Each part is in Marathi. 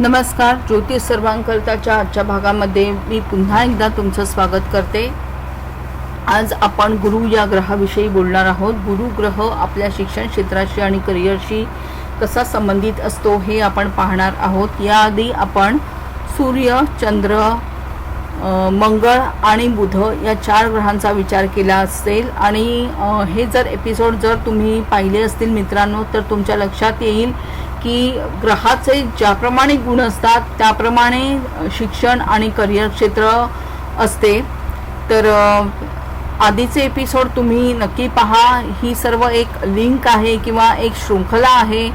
नमस्कार ज्योतिष सर्वांकरिताच्या आजच्या भागामध्ये मी पुन्हा एकदा तुमचं स्वागत करते. आज आपण गुरु या ग्रहाविषयी बोलणार आहोत. गुरु ग्रह आपल्या शिक्षण क्षेत्राशी आणि करिअरशी कसा संबंधित असतो हे आपण पाहणार आहोत. याआधी आपण सूर्य चंद्र मंगळ आणि बुध या चार ग्रहांचा विचार केला असेल. आणि हे जर एपिसोड जर तुम्ही पाहिले असतील मित्रांनो तर तुमच्या लक्षात येईल की ग्रहाचे ज्याप्रमाणे गुण असतात त्याप्रमाणे शिक्षण आणि करिअर क्षेत्र असते. तर आधीचे एपिसोड तुम्ही नक्की पहा. ही सर्व एक लिंक आहे किंवा एक शृंखला आहे.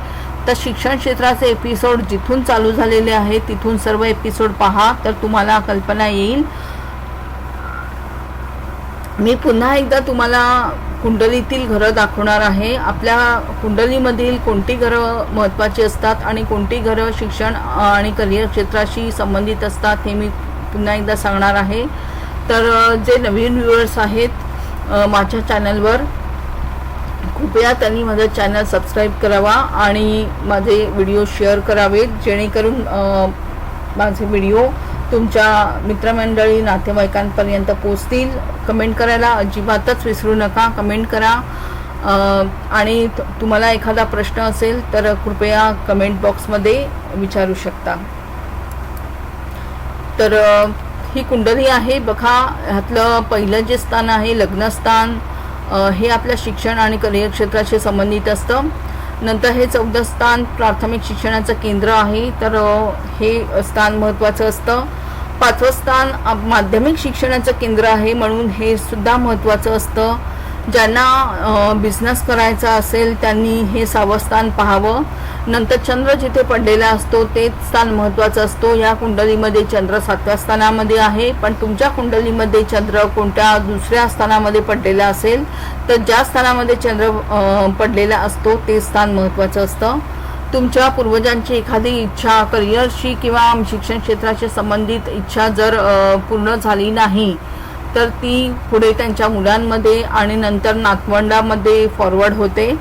तर शिक्षण क्षेत्राचे एपिसोड जिथून चालू झालेले आहे तिथून सर्व एपिसोड पहा. तर तुम्हाला कल्पना येईल. मी पुन्हा एकदा तुम्हाला कुंडलीतील घरं दाखवणार आहे. आपल्या कुंडलीमधील कोणती घरं महत्त्वाची असतात आणि कोणती घरं शिक्षण आणि करिअर क्षेत्राशी संबंधित असतात हे मी पुन्हा एकदा सांगणार आहे. तर जे नवीन व्ह्युअर्स आहेत माझ्या चॅनलवर कृपया त्यांनी माझं चॅनल सबस्क्राईब करावा आणि माझे व्हिडिओ शेअर करावेत जेणेकरून माझे व्हिडिओ तुमच्या मित्रमंडळी नातेवाईकांपर्यंत पोचतील कमेंट करायला अजिबातच विसरू नका. कमेंट करा. आणि तुम्हाला एखादा प्रश्न असेल तर कृपया कमेंट बॉक्समध्ये विचारू शकता. तर ही कुंडली आहे. बघा ह्यातलं पहिलं जे स्थान आहे लग्नस्थान हे आपल्या शिक्षण आणि करिअर क्षेत्राशी संबंधित असतं. नंतर हे चौथं स्थान प्राथमिक शिक्षणाचं केंद्र आहे तर हे स्थान महत्त्वाचं असतं. पाचवं स्थान माध्यमिक शिक्षणाचं केंद्र आहे म्हणून हे सुद्धा महत्त्वाचं असतं. ज्यांना बिझनेस करायचा असेल त्यांनी हे सहावं स्थान पाहावं. नंतर चंद्र जिथे पडलेला असतो ते स्थान महत्त्वाचं असतो. या कुंडलीमध्ये चंद्र सातव्या स्थानामध्ये आहे. पण तुमच्या कुंडलीमध्ये चंद्र कोणत्या दुसऱ्या स्थानामध्ये पडलेला असेल तर ज्या स्थानामध्ये चंद्र पडलेला असतो ते स्थान महत्त्वाचं असतं. तुमच्या पूर्वजांची एखादी इच्छा करिअरशी किंवा शिक्षण क्षेत्राशी संबंधित इच्छा जर पूर्ण झाली नाही तर ती पुढे त्यांच्या मुलांमध्ये आणि नंतर नातवंडामध्ये फॉरवर्ड होते.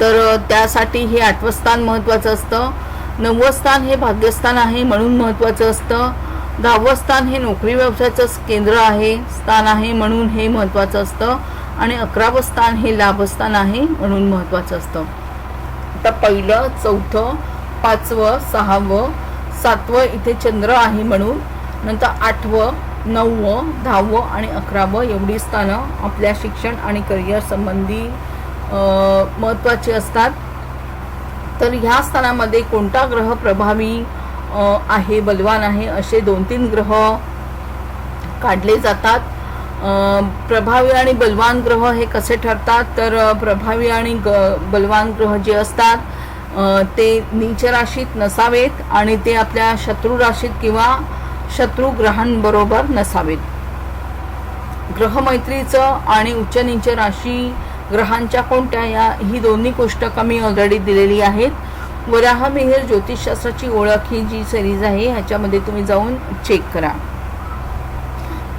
तर त्यासाठी हे आठवं स्थान महत्त्वाचं असतं. नववं स्थान हे भाग्यस्थान आहे म्हणून महत्त्वाचं असतं. दहावं स्थान हे नोकरी व्यवसायाचं केंद्र आहे स्थान आहे म्हणून हे महत्त्वाचं असतं. आणि अकरावं स्थान हे लाभस्थान आहे म्हणून महत्त्वाचं असतं. आता पहिलं चौथं पाचवं सहावं सातवं इथे चंद्र आहे म्हणून. नंतर आठवं नववं दहावं आणि अकरावं एवढी स्थानं आपल्या शिक्षण आणि करिअर संबंधी महत्त्वाची असतात. तर ह्या स्थानामध्ये कोणता ग्रह प्रभावी आहे बलवान आहे असे दोन तीन ग्रह काढले जातात. प्रभावी आणि बलवान ग्रह हे कसे ठरतात? तर प्रभावी आणि ग बलवान ग्रह जे असतात ते नीच राशीत नसावेत आणि ते आपल्या शत्रू राशीत किंवा शत्रू ग्रहांबरोबर नसावेत. ग्रहमैत्रीचं आणि उच्च नीच राशी ग्रहांच्या कोणत्या या ही दोन्ही गोष्ट कमी ऑलरेडी दिलेली आहेत. वराह ज्योतिषशास्त्राची ओळख ही जी सिरीज आहे ह्याच्यामध्ये तुम्ही जाऊन चेक करा.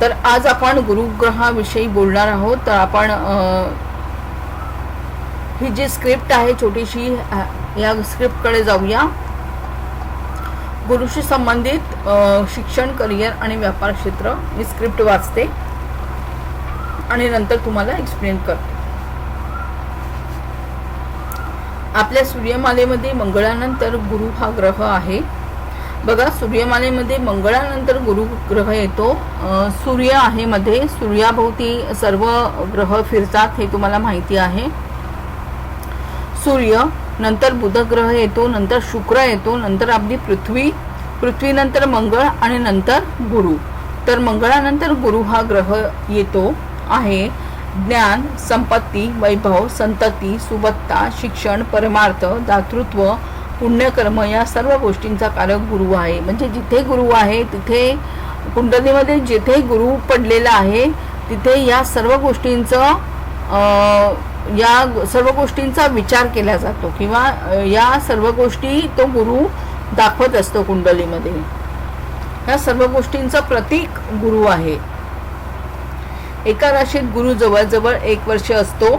तर आज आपण गुरुग्रहाविषयी बोलणार आहोत. तर आपण ही जी स्क्रिप्ट आहे छोटीशी या स्क्रिप्टकडे जाऊया. गुरुशी संबंधित शिक्षण करिअर आणि व्यापार क्षेत्र मी स्क्रिप्ट वाचते आणि नंतर तुम्हाला एक्सप्लेन करते. आपल्या सूर्यमालेमध्ये मंगळानंतर गुरु हा ग्रह आहे. बघा सूर्यमालेमध्ये मंगळानंतर गुरु ग्रह येतो. सूर्य आहे मध्ये. सूर्याभोवती सर्व ग्रह फिरतात हे तुम्हाला माहिती आहे. सूर्य नंतर बुध ग्रह येतो नंतर शुक्र येतो नंतर आपली पृथ्वी पृथ्वीनंतर मंगळ आणि नंतर गुरु. तर मंगळानंतर गुरु हा ग्रह येतो आहे. ज्ञान संपत्ती वैभव संतती सुबत्ता शिक्षण परमार्थ दातृत्व पुण्यकर्म या सर्व गोष्टींचा कारक गुरु आहे. म्हणजे जिथे गुरु आहे तिथे कुंडलीमध्ये जिथे गुरु पडलेला आहे तिथे या सर्व गोष्टींचं या सर्व गोष्टींचा विचार केला जातो किंवा या सर्व गोष्टी तो गुरु दाखवत असतो कुंडलीमध्ये. या सर्व गोष्टींचं प्रतीक गुरु आहे. एका राशीत गुरु जवळजवळ एक वर्ष असतो.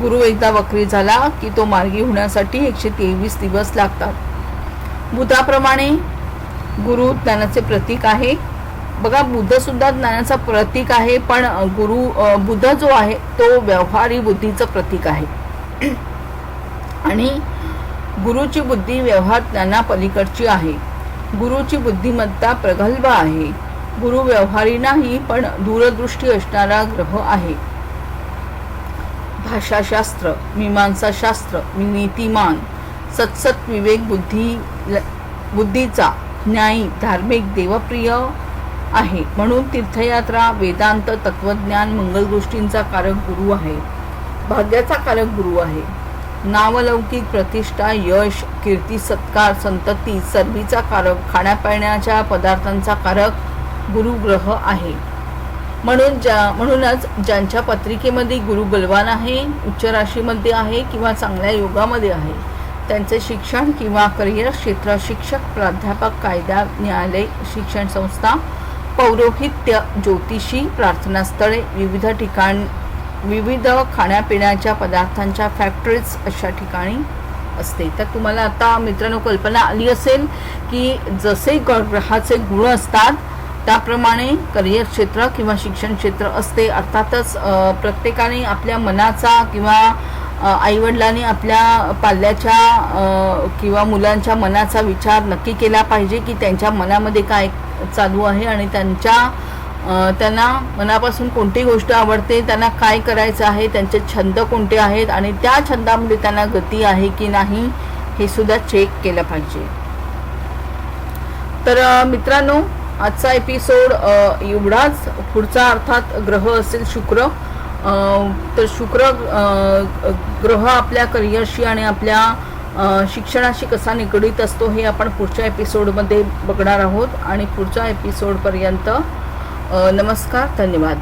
गुरु एकदा वक्री झाला की तो मार्गी होण्यासाठी एकशे तेवीस दिवस लागतात. बुधाप्रमाणे गुरु ज्ञानाचे प्रतीक आहे. बघा बुद्ध सुद्धा ज्ञानाचा प्रतीक आहे पण गुरु बुद्ध जो आहे तो व्यवहारी बुद्धीचं प्रतीक आहे. आणि गुरुची बुद्धी व्यवहार ज्ञानापलीकडची आहे. गुरुची बुद्धिमत्ता प्रगल्भ आहे. गुरु व्यवहारी नाही पण दूरदृष्टी असणारा ग्रह आहे. भाषाशास्त्र मीमांसाशास्त्र नीतिमान सत्सत विवेक बुद्धी बुद्धीचा न्यायी धार्मिक देवप्रिय आहे. म्हणून तीर्थयात्रा वेदांत तत्वज्ञान मंगल गोष्टींचा कारक गुरु आहे. भाग्याचा कारक गुरु आहे. नावलौकिक प्रतिष्ठा यश कीर्ती सत्कार संतती सर्वीचा कारक खाण्यापिण्याच्या पदार्थांचा कारक गुरुग्रह आहे. म्हणून ज्या म्हणूनच ज्यांच्या पत्रिकेमध्ये गुरु बलवान आहे उच्च राशीमध्ये आहे किंवा चांगल्या योगामध्ये आहे त्यांचे शिक्षण किंवा करिअर क्षेत्र शिक्षक प्राध्यापक कायदा न्यायालय शिक्षण संस्था पौरोहित्य ज्योतिषी प्रार्थनास्थळे विविध ठिकाण विविध खाण्यापिण्याच्या पदार्थांच्या फॅक्टरीज अशा ठिकाणी असते. तर तुम्हाला आता मित्रांनो कल्पना आली असेल की जसे ग ग्रहाचे गुण असतात त्याप्रमाणे करिअर क्षेत्र किंवा शिक्षण क्षेत्र असते. अर्थातच प्रत्येकाने आपल्या मनाचा किंवा आईवडिलांनी आपल्या पाल्याच्या किंवा मुलांच्या मनाचा विचार नक्की केला पाहिजे की त्यांच्या मनामध्ये काय चालू आहे आणि त्यांच्या त्यांना मनापासून कोणती गोष्ट आवडते त्यांना काय करायचं आहे त्यांचे छंद कोणते आहेत आणि त्या छंदामध्ये त्यांना गती आहे की नाही हे सुद्धा चेक केलं पाहिजे. तर मित्रांनो आजचा एपिसोड एवढाच. पुढचा अर्थात ग्रह असेल शुक्र. तर शुक्र ग्रह आपल्या करिअरशी आणि आपल्या शिक्षणाशी कसा निगडीत असतो हे आपण पुढच्या एपिसोडमध्ये बघणार आहोत. आणि पुढच्या एपिसोडपर्यंत नमस्कार धन्यवाद.